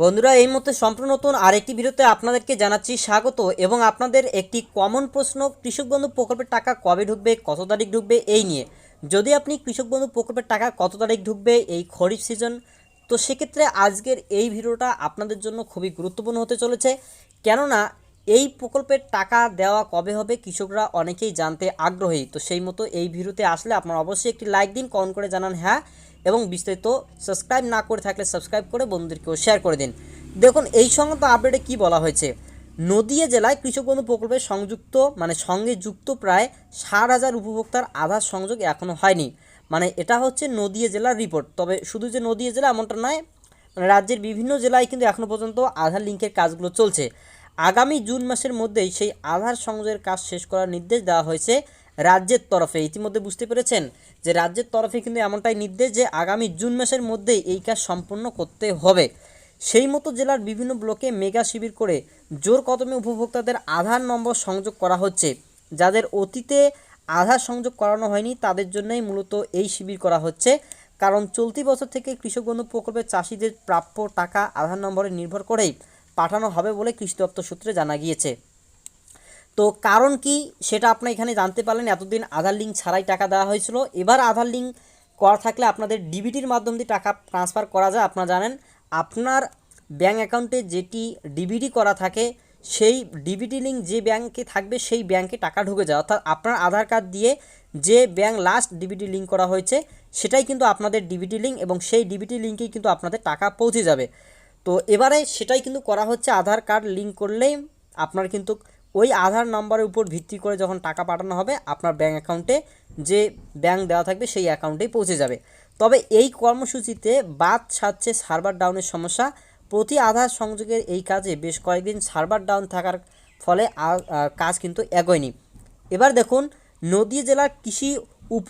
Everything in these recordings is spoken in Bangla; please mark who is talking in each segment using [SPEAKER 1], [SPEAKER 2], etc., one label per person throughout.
[SPEAKER 1] বন্ধুরা, এই মুহূর্তে সম্পূর্ণ নতুন আরেকটি ভিডিওতে আপনাদেরকে জানাচ্ছি স্বাগত এবং আপনাদের একটি কমন প্রশ্ন, কৃষক বন্ধু প্রকল্পের টাকা কবে ঢুকবে, কত তারিখ ঢুকবে, এই নিয়ে। যদি আপনি কৃষক বন্ধু প্রকল্পের টাকা কত তারিখ ঢুকবে, এই খরিফ সিজন তো সেক্ষেত্রে আজকের এই ভিডিওটা আপনাদের জন্য খুবই গুরুত্বপূর্ণ হতে চলেছে। কেননা, এই প্রকল্পের টাকা দেওয়া কবে হবে, কৃষকরা অনেকেই জানতে আগ্রহী। তো সেই মতো এই ভিডিওতে আসলে আপনারা অবশ্যই একটি লাইক দিন কমেন্ট করে জানান হ্যাঁ। এবং বিস্তারিত সাবস্ক্রাইব না করে থাকলে সাবস্ক্রাইব করে বন্ধুদেরকেও শেয়ার করে দিন। দেখুন, এই সংক্রান্ত আপডেটে কি বলা হয়েছে? নদিয়া জেলায় কৃষক বন্ধু প্রকল্পের সংযুক্ত মানে সঙ্গে যুক্ত প্রায় ষাট হাজার উপভোক্তার আধার সংযোগ এখনও হয়নি। মানে এটা হচ্ছে নদিয়া জেলার রিপোর্ট তবে শুধু যে নদিয়া জেলা এমনটা নয় মানে রাজ্যের বিভিন্ন জেলায় কিন্তু এখনও পর্যন্ত আধার লিঙ্কের কাজগুলো চলছে। আগামী জুন মাসের মধ্যেই সেই আধার সংযোগের কাজ শেষ করার নির্দেশ দেওয়া হয়েছে রাজ্যের তরফে। ইতিমধ্যে বুঝতে পেরেছেন যে রাজ্যের তরফে কিন্তু এমনটাই নির্দেশ যে আগামী জুন মাসের মধ্যেই এই কাজ সম্পন্ন করতে হবে। সেই মতো জেলার বিভিন্ন ব্লকে মেগা শিবির করে জোর কদমে উপভোক্তাদের আধার নম্বর সংযোগ করা হচ্ছে। যাদের অতীতে আধার সংযোগ করানো হয়নি, তাদের জন্যই মূলত এই শিবির করা হচ্ছে। কারণ চলতি বছর থেকে কৃষক বন্ধু প্রকল্পের চাষিদের প্রাপ্য টাকা আধার নম্বরে নির্ভর করেই পাঠানো হবে বলে কৃষি দপ্তর সূত্রে জানা গিয়েছে। তো কারণ কি সেটা আপনারা এখানে জানতে পারলেন, এতদিন আধার লিঙ্ক ছাড়াই টাকা দেওয়া হয়েছিল। এবার আধার লিঙ্ক করা থাকলে আপনাদের ডিবিটির মাধ্যম দিয়ে টাকা ট্রান্সফার করা যায়। আপনারা জানেন, আপনার ব্যাঙ্ক অ্যাকাউন্টে যেটি ডিবিটি করা থাকে, সেই ডিবিটি লিঙ্ক যে ব্যাংকে থাকবে, সেই ব্যাংকে টাকা ঢুকে যায়। অর্থাৎ আপনার আধার কার্ড দিয়ে যে ব্যাংক লাস্ট ডিবিটি লিঙ্ক করা হয়েছে, সেটাই কিন্তু আপনাদের ডিবিটি লিঙ্ক এবং সেই ডিবিটি লিঙ্কেই কিন্তু আপনাদের টাকা পৌঁছে যাবে। তো এবারে সেটাই কিন্তু করা হচ্ছে। আধার কার্ড লিঙ্ক করলেই আপনার কিন্তু ওই আধার নম্বরের উপর ভিত্তি করে যখন টাকা পাঠানো হবে, আপনার ব্যাঙ্ক অ্যাকাউন্টে যে ব্যাঙ্ক দেওয়া থাকবে সেই অ্যাকাউন্টেই পৌঁছে যাবে। তবে এই কর্মসূচিতে বাদ সাধছে সার্ভার ডাউনের সমস্যা। প্রতি আধার সংযোগের এই কাজে বেশ কয়েকদিন সার্ভার ডাউন থাকার ফলে কাজ কিন্তু এগোয়নি। এবার দেখুন, নদী জেলার কৃষি উপ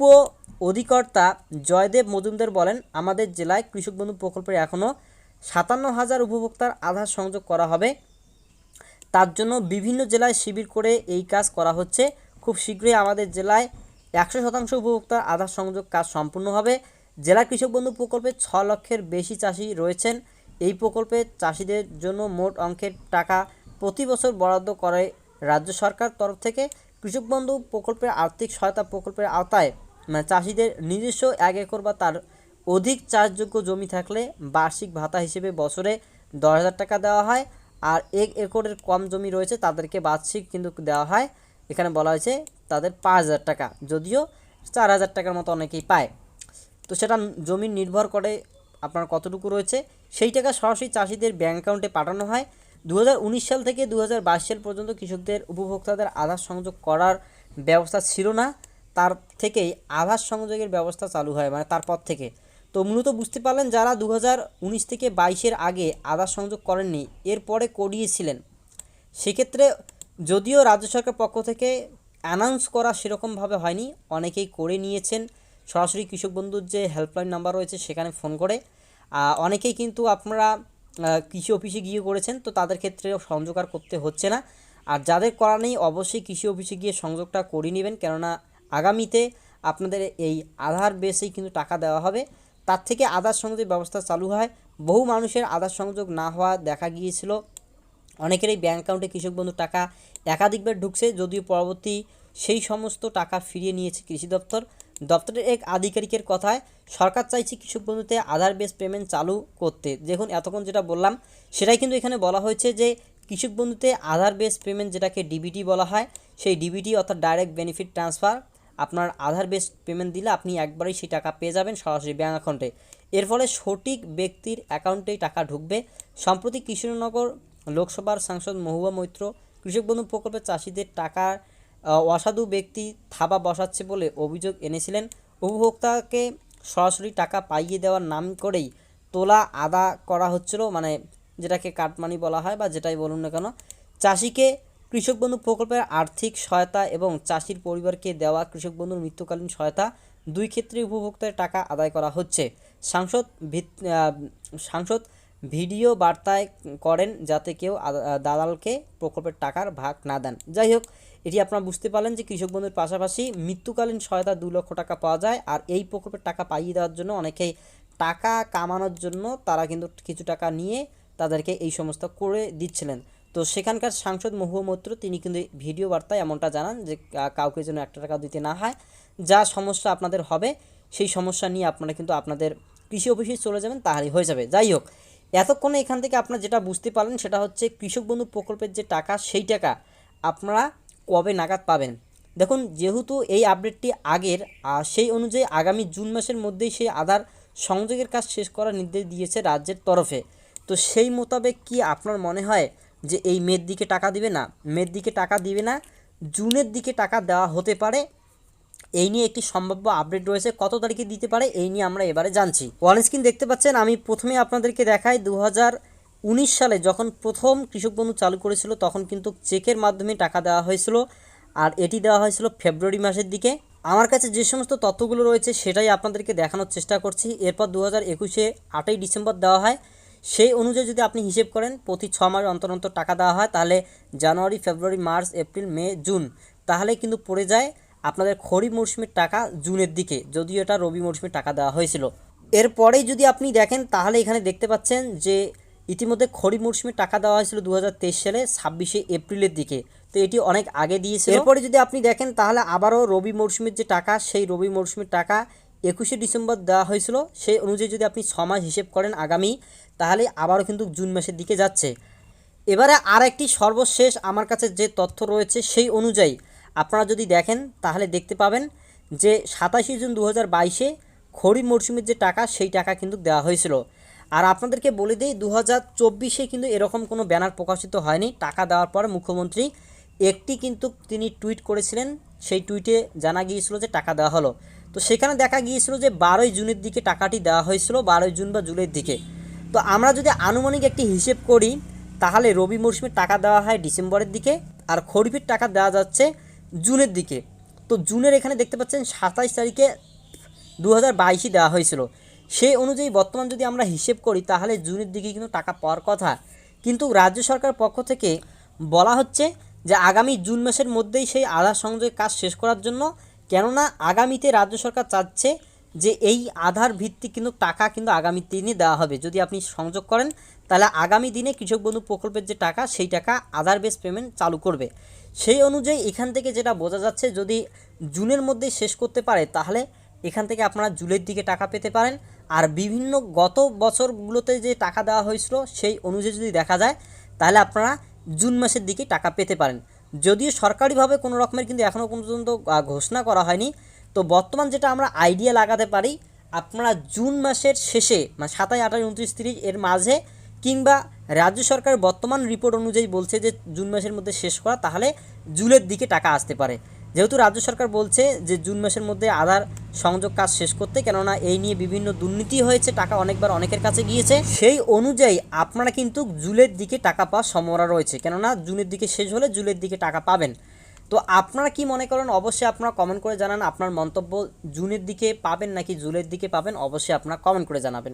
[SPEAKER 1] অধিকর্তা জয়দেব মজুমদার বলেন, আমাদের জেলায় কৃষক বন্ধু প্রকল্পের এখনও সাতান্ন হাজার উপভোক্তার আধার সংযোগ করা হবে। তার জন্য বিভিন্ন জেলায় শিবির করে এই কাজ করা হচ্ছে। খুব শীঘ্রই আমাদের জেলায় একশো শতাংশ উপভোক্তার আধার সংযোগ কাজ সম্পূর্ণ হবে। জেলা কৃষক বন্ধু প্রকল্পে ছ লক্ষের বেশি চাষি রয়েছেন। এই প্রকল্পে চাষিদের জন্য মোট অঙ্কের টাকা প্রতি বছর বরাদ্দ করে রাজ্য সরকার তরফ থেকে। কৃষক বন্ধু প্রকল্পের আর্থিক সহায়তা প্রকল্পের আওতায় মানে চাষিদের নিজস্ব এক একর বা তার অধিক চাষযোগ্য জমি থাকলে বার্ষিক ভাতা হিসেবে বছরে দশ হাজার টাকা দেওয়া হয়। আর এক একরের কম জমি রয়েছে, তাদেরকে বার্ষিক কিন্তু দেওয়া হয়। এখানে বলা হয়েছে তাদের পাঁচ হাজার টাকা, যদিও চার হাজার টাকার মতো অনেকেই পায়। তো সেটা জমি নির্ভর করে আপনার কতটুকু রয়েছে। সেই টাকা সরাসরি চাষিদের ব্যাঙ্ক অ্যাকাউন্টে পাঠানো হয়। দু হাজার উনিশ সাল থেকে দু হাজার বাইশ সাল পর্যন্ত কৃষকদের উপভোক্তাদের আধার সংযোগ করার ব্যবস্থা ছিল না। তার থেকেই আধার সংযোগের ব্যবস্থা চালু হয় মানে তারপর থেকে। তো মূলত বুঝতে পারলেন যারা দু হাজার উনিশ থেকে বাইশের আগে আধার সংযোগ করেননি, এরপরে করিয়েছিলেন। সেক্ষেত্রে যদিও রাজ্য সরকার পক্ষ থেকে অ্যানাউন্স করা সেরকমভাবে হয়নি, অনেকেই করে নিয়েছেন। সরাসরি কৃষক বন্ধুর যে হেল্পলাইন নাম্বার রয়েছে সেখানে ফোন করে। অনেকেই কিন্তু আপনারা কৃষি অফিসে গিয়ে করেছেন, তো তাদের ক্ষেত্রে সংযোগ আর করতে হচ্ছে না। আর যাদের করা নেই, অবশ্যই কৃষি অফিসে গিয়ে সংযোগটা করে নেবেন। কেননা আগামীতে আপনাদের এই আধার বেসেই কিন্তু টাকা দেওয়া হবে। তার থেকে আধার সংযোগ ব্যবস্থা চালু হয়। বহু মানুষের আধার সংযোগ না হওয়া দেখা গিয়েছিল। অনেকেরই ব্যাঙ্ক অ্যাকাউন্টে কৃষক বন্ধু টাকা একাধিকবার ঢুকছে, যদিও পরবর্তী সেই সমস্ত টাকা ফিরিয়ে নিয়েছে কৃষি দপ্তর। দপ্তরের এক আধিকারিকের কথায়, সরকার চাইছে কৃষক বন্ধুতে আধার বেস পেমেন্ট চালু করতে। দেখুন, এতক্ষণ যেটা বললাম, সেটাই কিন্তু এখানে বলা হয়েছে যে, কৃষক বন্ধুতে আধার বেস পেমেন্ট যেটাকে ডিবিটি বলা হয়, সেই ডিবিটি অর্থাৎ ডাইরেক্ট বেনিফিট ট্রান্সফার আপনার আধার বেস পেমেন্ট দিলে আপনি একবারেই সেই টাকা পেয়ে যাবেন সরাসরি ব্যাঙ্ক অ্যাকাউন্টে এর ফলে সঠিক ব্যক্তির অ্যাকাউন্টেই টাকা ঢুকবে। সম্প্রতি কৃষ্ণনগর লোকসভার সাংসদ মহুয়া মৈত্র কৃষক বন্ধু প্রকল্পের চাষিদের টাকা অসাধু ব্যক্তি থাবা বসাচ্ছে বলে অভিযোগ এনেছিলেন। উপভোক্তাকে সরাসরি টাকা পাইয়ে দেওয়ার নাম করেই তোলা আদা করা হচ্ছিল মানে যেটাকে কাটমানি বলা হয় বা যেটাই বলুন না কেন। চাষিকে কৃষক বন্ধু প্রকল্পের আর্থিক সহায়তা এবং চাষির পরিবারকে দেওয়া কৃষক বন্ধুর মৃত্যুকালীন সহায়তা দুই ক্ষেত্রে উপভোক্তার টাকা আদায় করা হচ্ছে। সাংসদ সাংসদ ভিডিও বার্তায় করেন যাতে কেউ দালালকে প্রকল্পের টাকার ভাগ না দেন। যাই হোক, এটি আপনারা বুঝতে পারলেন যে কৃষক বন্ধুর পাশাপাশি মৃত্যুকালীন সহায়তা দু লক্ষ টাকা পাওয়া যায় আর এই প্রকল্পের টাকা পাইয়ে দেওয়ার জন্য অনেকেই টাকা কামানোর জন্য তারা কিন্তু কিছু টাকা নিয়ে তাদেরকে এই সমস্ত করে দিচ্ছিলেন। তো সেখানকার সাংসদ মহুয়া মৈত্র, তিনি কিন্তু ভিডিও বার্তায় এমনটা জানান যে কাউকে যেন একটা টাকা দিতে না হয়। যা সমস্যা আপনাদের হবে, সেই সমস্যা নিয়ে আপনারা কিন্তু আপনাদের কৃষি অফিসে চলে যাবেন, তাহলেই হয়ে যাবে। যাই হোক, এতক্ষণে এখান থেকে আপনারা যেটা বুঝতে পারলেন, সেটা হচ্ছে কৃষক বন্ধু প্রকল্পের যে টাকা, সেই টাকা আপনারা কবে নাগাদ পাবেন? দেখুন, যেহেতু এই আপডেটটি আগের সেই অনুযায়ী আগামী জুন মাসের মধ্যেই সেই আধার সংযোগের কাজ শেষ করার নির্দেশ দিয়েছে রাজ্যের তরফে। তো সেই মোতাবেক কি আপনার মনে হয় যে এই মের দিকে টাকা দিবে না মের দিকে টাকা দিবে না, জুনের দিকে টাকা দেওয়া হতে পারে। এই নিয়ে একটি সম্ভাব্য আপডেট রয়েছে, কত তারিখে দিতে পারে এই নিয়ে আমরা এবারে জানছি। ওয়ান স্ক্রিন দেখতে পাচ্ছেন, আমি প্রথমে আপনাদেরকে দেখাই দু উনিশ সালে যখন প্রথম কৃষক বন্ধু চালু করেছিল, তখন কিন্তু চেকের মাধ্যমে টাকা দেওয়া হয়েছিল, আর এটি দেওয়া হয়েছিল ফেব্রুয়ারি মাসের দিকে। আমার কাছে যে সমস্ত তথ্যগুলো রয়েছে, সেটাই আপনাদেরকে দেখানোর চেষ্টা করছি। এরপর দু হাজার একুশে আটই ডিসেম্বর দেওয়া হয় সেই অনুযায়ী যদি আপনি হিসেব করেন, প্রতি ছ মাস অন্তর অন্তর টাকা দেওয়া হয়, তাহলে জানুয়ারি, ফেব্রুয়ারি, মার্চ, এপ্রিল, মে, জুন, তাহলে কিন্তু পড়ে যায় আপনাদের খরিফ মরশুমের টাকা জুনের দিকে, যদিও এটা রবি মরশুমের টাকা দেওয়া হয়েছিল। এরপরেই যদি আপনি দেখেন, তাহলে এখানে দেখতে পাচ্ছেন যে ইতিমধ্যে খরিফ মরশুমের টাকা দেওয়া হয়েছিল দু হাজার তেইশ সালে, ছাব্বিশে এপ্রিলের দিকে। তো এটি অনেক আগে দিয়েছিল। এরপরে যদি আপনি দেখেন, তাহলে আবারও রবি মরশুমের যে টাকা, সেই রবি মরশুমের টাকা একুশে ডিসেম্বর দেওয়া হয়েছিল, সেই অনুযায়ী যদি আপনি ছ মাস হিসেব করেন আগামী, তাহলে আবারও কিন্তু জুন মাসের দিকে যাচ্ছে। এবারে আর একটি সর্বশেষ আমার কাছে যে তথ্য রয়েছে সেই অনুযায়ী আপনারা যদি দেখেন, তাহলে দেখতে পাবেন যে সাতাশে জুন দু হাজার বাইশে খরিফ মরশুমের যে টাকা, সেই টাকা কিন্তু দেওয়া হয়েছিল। আর আপনাদেরকে বলে দিই দু হাজার চব্বিশে কিন্তু এরকম কোনো ব্যানার প্রকাশিত হয়নি। টাকা দেওয়ার পর মুখ্যমন্ত্রী একটি কিন্তু তিনি টুইট করেছিলেন সেই টুইটে জানা গিয়েছিল যে টাকা দেওয়া হলো। তো সেখানে দেখা গিয়েছিল যে বারোই জুনের দিকে টাকাটি দেওয়া হয়েছিল, বারোই জুন বা জুলাইয়ের দিকে। তো আমরা যদি আনুমানিক একটি হিসেব করি, তাহলে রবি মরশুমের টাকা দেওয়া হয় ডিসেম্বরের দিকে, আর খরিফের টাকা দেওয়া যাচ্ছে জুনের দিকে। তো জুনের এখানে দেখতে পাচ্ছেন সাতাইশ তারিখে দু হাজার দেওয়া হয়েছিল। সেই অনুযায়ী বর্তমান যদি আমরা হিসেব করি, তাহলে জুনের দিকে কিন্তু টাকা পাওয়ার কথা। কিন্তু রাজ্য সরকার পক্ষ থেকে বলা হচ্ছে যে আগামী জুন মাসের মধ্যেই সেই আধার সংযোগ কাজ শেষ করার জন্য, কেননা আগামীতে রাজ্য সরকার চাচ্ছে যে এই আধার ভিত্তিক কিন্তু টাকা কিন্তু আগামী দিনে দেওয়া হবে। যদি আপনি সংযোগ করেন, তাহলে আগামী দিনে কৃষক বন্ধু প্রকল্পের যে টাকা, সেই টাকা আধার বেস পেমেন্ট চালু করবে। সেই অনুযায়ী এখান থেকে যেটা বোঝা যাচ্ছে, যদি জুনের মধ্যে শেষ করতে পারে, তাহলে এখান থেকে আপনারা জুলাইয়ের দিকে টাকা পেতে পারেন। আর বিভিন্ন গত বছরগুলোতে যে টাকা দেওয়া হয়েছিল, সেই অনুযায়ী যদি দেখা যায়, তাহলে আপনারা জুন মাসের দিকে টাকা পেতে পারেন। যদিও সরকারিভাবে কোনো রকমের কিন্তু এখনও পর্যন্ত ঘোষণা করা হয়নি। তো বর্তমান যেটা আমরা আইডিয়া লাগাতে পারি, আপনারা জুন মাসের শেষে মানে সাতাশ আঠাশ, উনত্রিশ, তিরিশ এর মাঝে কিংবা রাজ্য সরকার বর্তমান রিপোর্ট অনুযায়ী বলছে যে জুন মাসের মধ্যে শেষ করা, তাহলে জুলের দিকে টাকা আসতে পারে। যেহেতু রাজ্য সরকার বলছে যে জুন মাসের মধ্যে আধার সংযোগ কাজ শেষ করতে, কেননা এই নিয়ে বিভিন্ন দুর্নীতি হয়েছে, টাকা অনেকবার অনেকের কাছে গিয়েছে। সেই অনুযায়ী আপনারা কিন্তু জুলের দিকে টাকা পাওয়ার সম্ভাবনা রয়েছে, কেননা জুনের দিকে শেষ হলে জুলের দিকে টাকা পাবেন। তো আপনারা কি মনে করেন? অবশ্যই আপনারা কমেন্ট করে জানান। আপনার মন্তব্য জুনের দিকে পাবেন নাকি জুলের দিকে পাবেন? অবশ্যই আপনারা কমেন্ট করে জানাবেন।